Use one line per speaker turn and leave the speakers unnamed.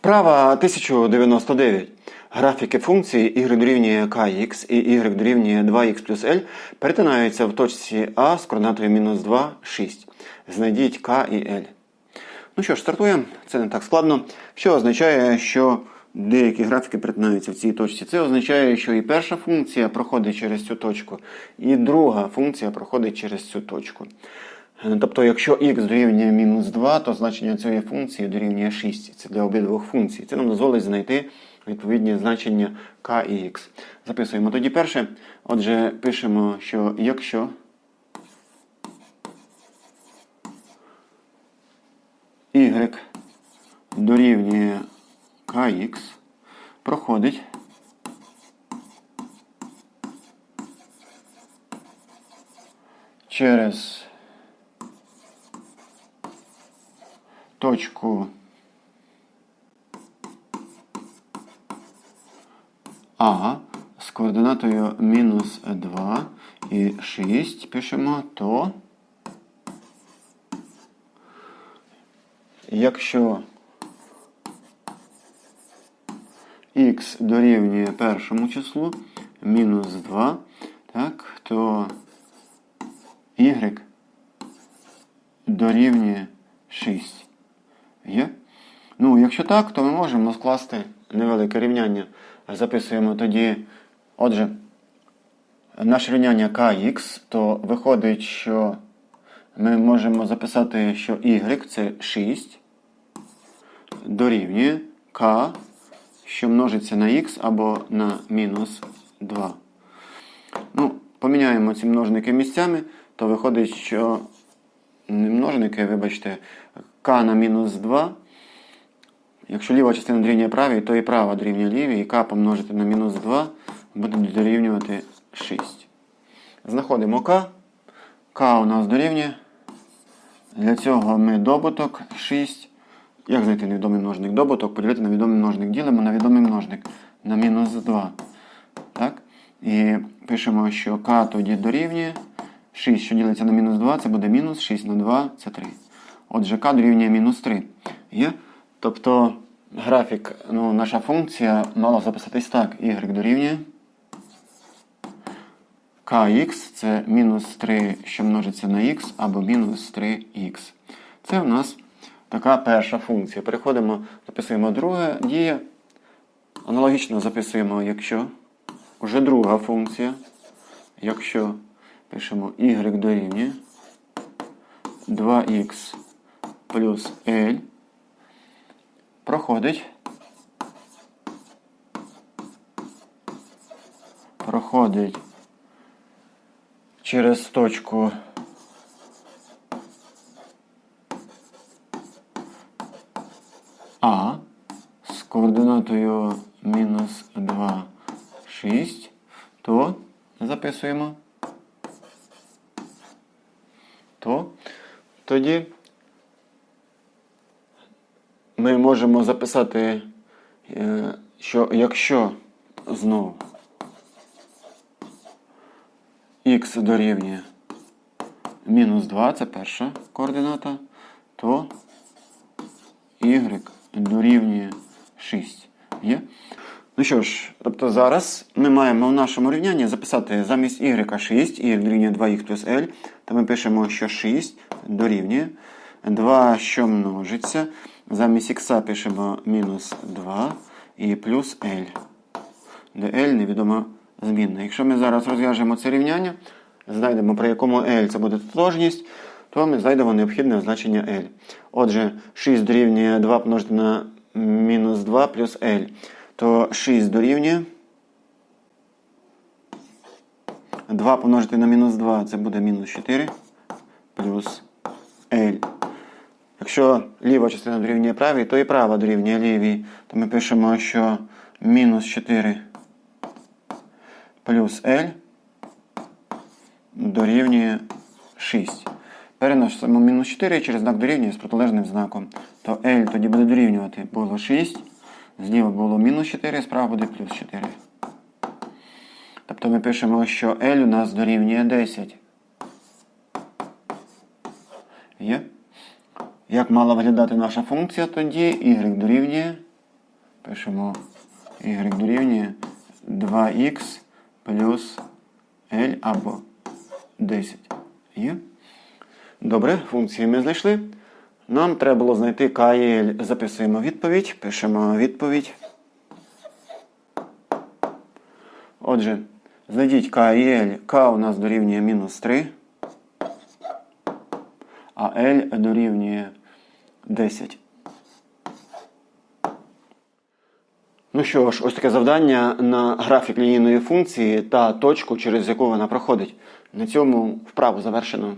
Вправа 1099. Графіки функції y дорівнює kx і y дорівнює 2x плюс L перетинаються в точці А з координатою мінус 2, 6. Знайдіть k і L. Ну що ж, стартуємо. Це не так складно. Що означає, що деякі графіки перетинаються в цій точці? Це означає, що і перша функція проходить через цю точку, і друга функція проходить через цю точку. Тобто, якщо x дорівнює мінус 2, то значення цієї функції дорівнює 6. Це для обидвох функцій. Це нам дозволить знайти відповідні значення k і x. Записуємо тоді перше. Отже, пишемо, що якщо y дорівнює kx проходить через точку А з координатою мінус 2 і 6 пишемо, то якщо х дорівнює першому числу мінус 2, так, то y дорівнює 6. Є? Ну, якщо так, то ми можемо скласти невелике рівняння. Записуємо тоді, отже, наше рівняння kx, то виходить, що ми можемо записати, що y це 6 дорівнює k, що множиться на x або на мінус 2. Ну, поміняємо ці множники місцями, то виходить, що множники, вибачте, k на мінус 2. Якщо ліва частина дорівнює правій, то і права дорівнює лівій, і k помножити на мінус 2 буде дорівнювати 6. Знаходимо k. k у нас дорівнює. Для цього ми добуток 6. Як знайти невідомий множник? Добуток поділити на відомий множник. Ділимо на відомий множник на мінус 2. Так? І пишемо, що k тоді дорівнює. 6, що ділиться на мінус 2, це буде мінус 6 на 2 це 3. Отже, k дорівнює мінус 3. Є? Тобто графік, ну, наша функція мала записатись так. y дорівнює kx це мінус 3, що множиться на x, або мінус 3х. Це в нас така перша функція. Переходимо, записуємо друга дія. Аналогічно записуємо, якщо вже друга функція. Якщо пишемо y дорівнює 2х плюс L проходить. Проходить через точку А з координатою мінус 2, 6, то записуємо. То тоді ми можемо записати, е, що якщо знову х дорівнює мінус 2, це перша координата, то y дорівнює 6. Є? Ну що ж, тобто зараз ми маємо в нашому рівнянні записати замість y 6, y дорівнює 2х плюс L, то ми пишемо, що 6 дорівнює 2, що множиться. Замість х пишемо мінус 2 і плюс L, де L невідома змінна. Якщо ми зараз розв'яжемо це рівняння, знайдемо, при якому L це буде тотожність, то ми знайдемо необхідне значення L. Отже, 6 дорівнює 2 помножити на мінус 2 плюс L. То 6 дорівнює 2 помножити на мінус 2 це буде мінус 4 плюс L. Якщо ліва частина дорівнює правій, то і права дорівнює лівій. То ми пишемо, що мінус 4 плюс L дорівнює 6. Переносимо мінус 4 через знак дорівнює з протилежним знаком. То L тоді буде дорівнювати було 6. Зліва було мінус 4, справа буде плюс 4. Тобто ми пишемо, що L у нас дорівнює 10. Є? Як мала виглядати наша функція тоді? Y дорівнює Пишемо y дорівнює 2х плюс L або 10. Є? Добре, функції ми знайшли. Нам треба було знайти k і L. Записуємо відповідь, пишемо відповідь. Отже, знайдіть k і L. K у нас дорівнює мінус 3, а L дорівнює 10. Ну що ж, ось таке завдання на графік лінійної функції та точку, через яку вона проходить. На цьому вправу завершено.